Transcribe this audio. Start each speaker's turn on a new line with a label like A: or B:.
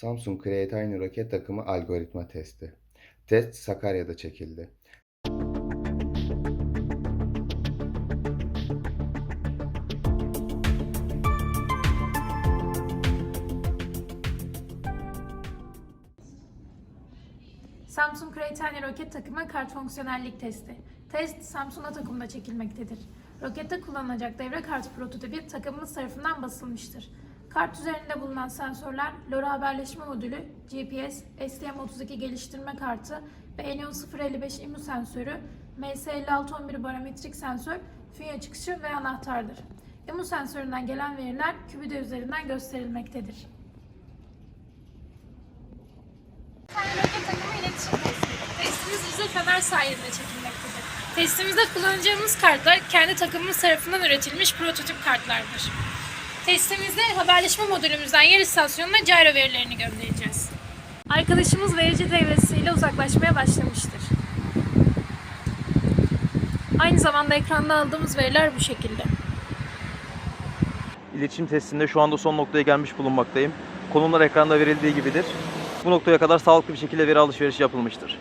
A: Samsung Creatine roket takımı algoritma testi. Test Sakarya'da çekildi.
B: Samsung Creatine roket takımı kart fonksiyonellik testi. Test Samsung takımda çekilmektedir. Rokette kullanılacak devre kartı prototipi takımımız tarafından basılmıştır. Kart üzerinde bulunan sensörler LoRa haberleşme modülü, GPS, STM32 geliştirme kartı Enion 055 IMU sensörü, MS5611 barometrik sensör, fünye çıkışı ve anahtardır. IMU sensöründen gelen veriler kübüde üzerinden gösterilmektedir. Testimiz hızlı fener sayesinde çekilmektedir. Testimizde kullanacağımız kartlar kendi takımımız tarafından üretilmiş prototip kartlardır. Testimizde haberleşme modülümüzden yer istasyonuna gyro verilerini göndereceğiz. Arkadaşımız verici devresiyle uzaklaşmaya başlamıştır. Aynı zamanda ekranda aldığımız veriler bu şekilde.
C: İletişim testinde şu anda son noktaya gelmiş bulunmaktayım. Konumlar ekranda verildiği gibidir. Bu noktaya kadar sağlıklı bir şekilde veri alışverişi yapılmıştır.